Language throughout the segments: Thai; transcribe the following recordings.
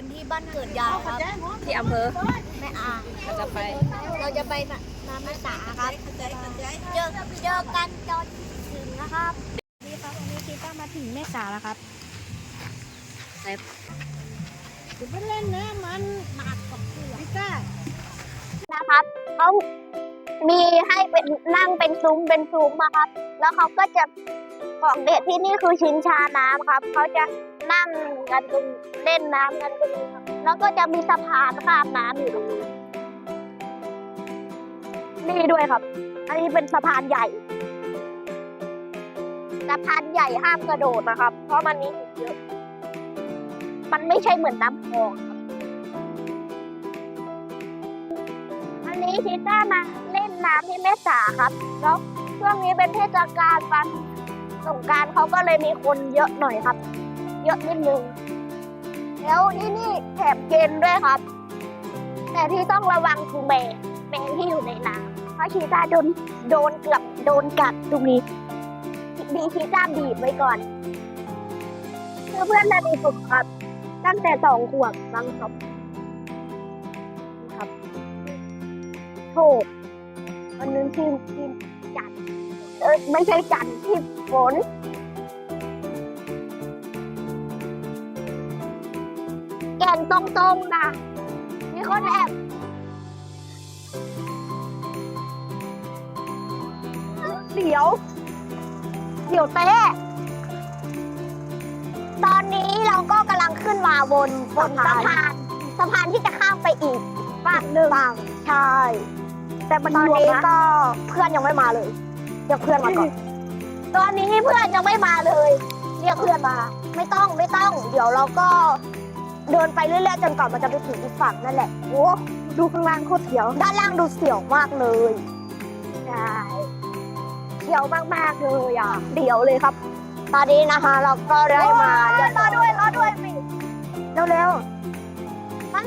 กันที่บ้านเกิดยายครับ ที่อำเภอแม่อาเราจะไป เราจะไปน้ำแม่สาครับเจอเจอกันตอนถึงนะครับนี่ครับวันนี้ชีต้ามาถึงแม่สาแล้วครับใส่จะไปเล่นนะมันหนักกับเสือพี่ก้านะครับเขามีให้เป็นนั่งเป็นซุ้มเป็นซุ้มอะครับ แล้วเขาก็จะของเด็ดที่นี่คือชิงชาน้ำครับ เขาจะ นั่งกันตรงเล่นน้ำกันตรงนี้ครับแล้วก็จะมีสะพานข้ามน้ำอยู่ตรงนี้นี่ด้วยครับ อันนี้เป็นสะพานใหญ่สะพานใหญ่ห้ามกระโดดนะครับ เพราะมันมีหินเยอะ มันไม่ใช่เหมือนน้ำคลองครับอันนี้ชิต้ามาเล่นน้ำที่แม่สาครับ แล้วช่วงนี้เป็นเทศกาลวันสงการเขาก็เลยมีคนเยอะหน่อยครับ ยอะนิดนึง แล้วที่นี่แถบเย็นด้วยครับ แต่ที่ต้องระวังคือแมงแมงที่อยู่ในน้ำเพราะชีต้าโดนโดนเกือบโดนกัดตรงนี้ดีชีต้าบีบไว้ก่อนคือเพื่อนนาดีฝึกครับ ตั้งแต่สองขวบบังคับครับโทษวันนึงที่ที่จันทร์เออไม่ใช่จันทร์ที่ฝน แก่นตรงๆนะ มีคนแอบเดี๋ยว เดี๋ยวเต้ตอนนี้เราก็กำลังขึ้นมาบนบนสะพานสะพานที่จะข้ามไปอีกฝั่งหนึ่งฝั่งใช่ แต่ตอนนี้ก็เพื่อนยังไม่มาเลยเรียกเพื่อนมาก่อน ตอนนี้เพื่อนยังไม่มาเลย เรียกเพื่อนมา ไม่ต้องไม่ต้อง เดี๋ยวเราก็ เดินไปเรื่อยๆจนกว่ามันจะไปถึงอีกฝั่งนั่นแหละโอ้ดูข้างล่างโคตรเสียว ด้านล่างดูเสียวมากเลยใช่เสียวมากๆเลยอะเดี๋ยวเลยครับ ตอนนี้นะคะ เราก็ได้มารอด้วยรอด้วยสิเร็วๆมัน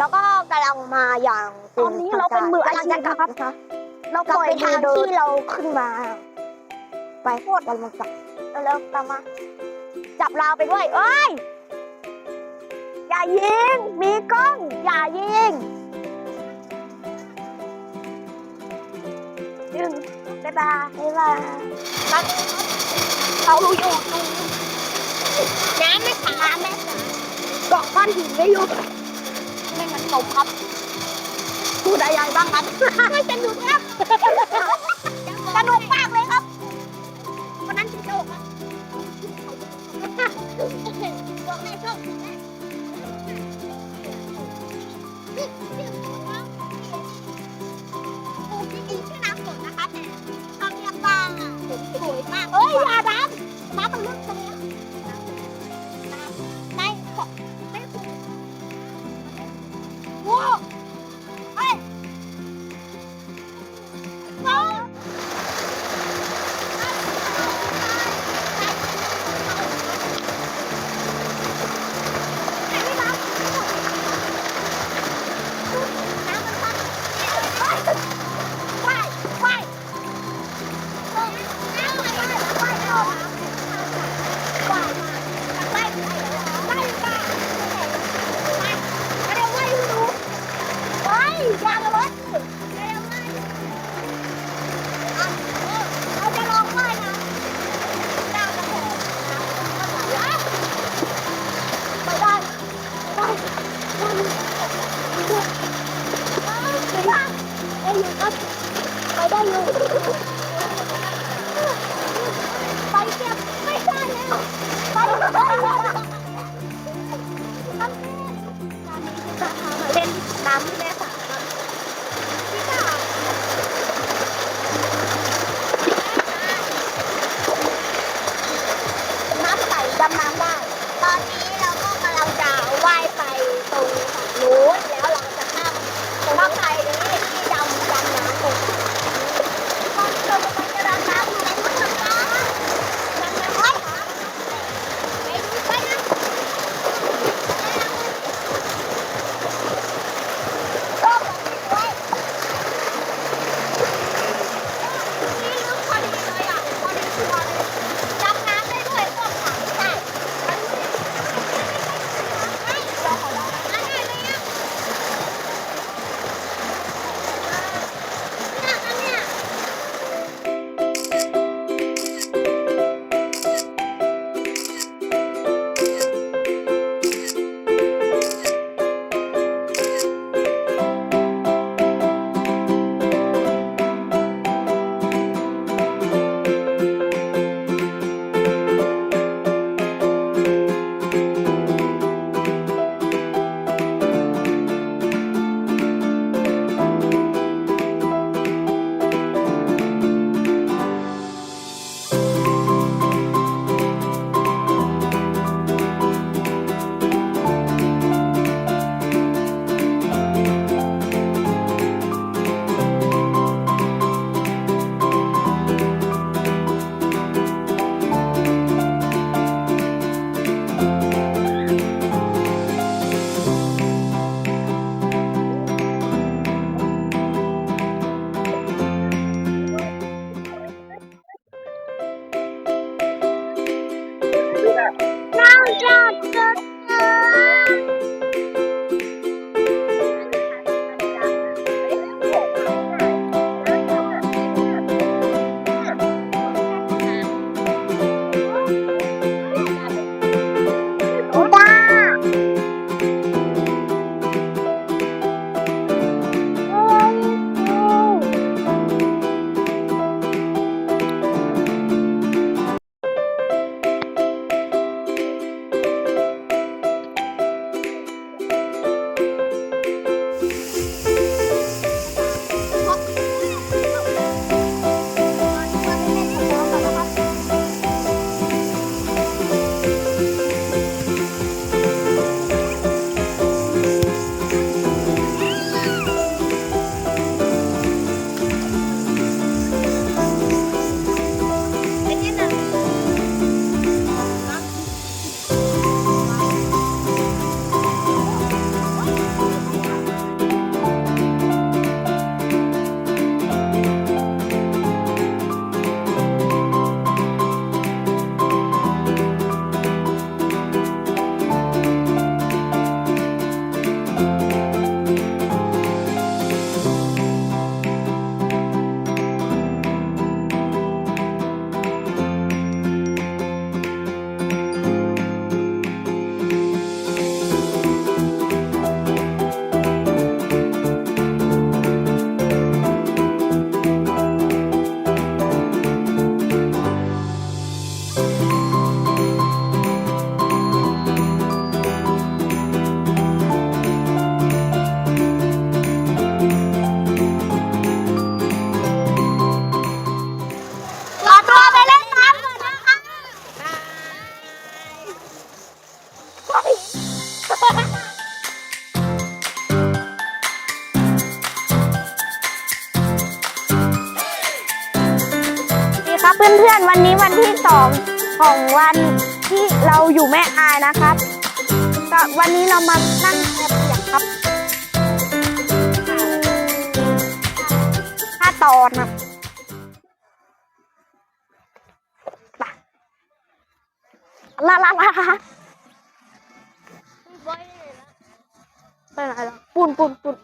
แล้วก็กำลังมาอย่างตอนนี้เราเป็นมืออาชีพนะครับเราปล่อยทางที่เราขึ้นมา ไปโคตรกันมา จับเร็วๆตามมาจับเราไปด้วย เอ้ยอ ย่ายิง มีกล้อง อย่ายิงดึงบ๊ายบายบ๊ายบายครับเขาอยู่ตรงน้ำไม่ขาแม่เกาะก้อนหินไม่อยู่ไม่งั้นตกครับ พูดอะไรบ้างครับ ไม่สนุกครับ ยมากเอ้ยอย่าน้ำน้ำมันลึกตรงนี้ใไปได้อยู่ไปเก็บไม่ได้แล้วไปได้แล้วเล่นน้ำแม่สาพี่สาน้ำใสดำน้ำได้ ตอนนี้ เพื่อนๆ วันนี้วันที่สองของวันที่เราอยู่แม่อายนะครับก็วันนี้เรามานั่งแอบเปียกครับห้าตอนนะไปลาลาลาไปไหนล้วปุ่นปุ่นปุ่น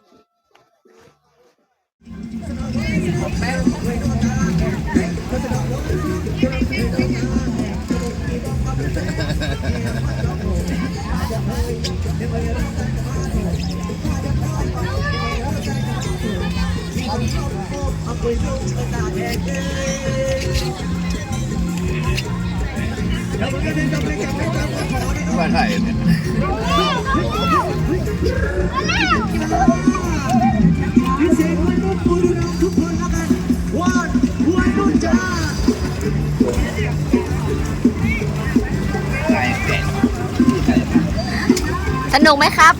มาถ่ายเนี่ย สนุกไหมครับ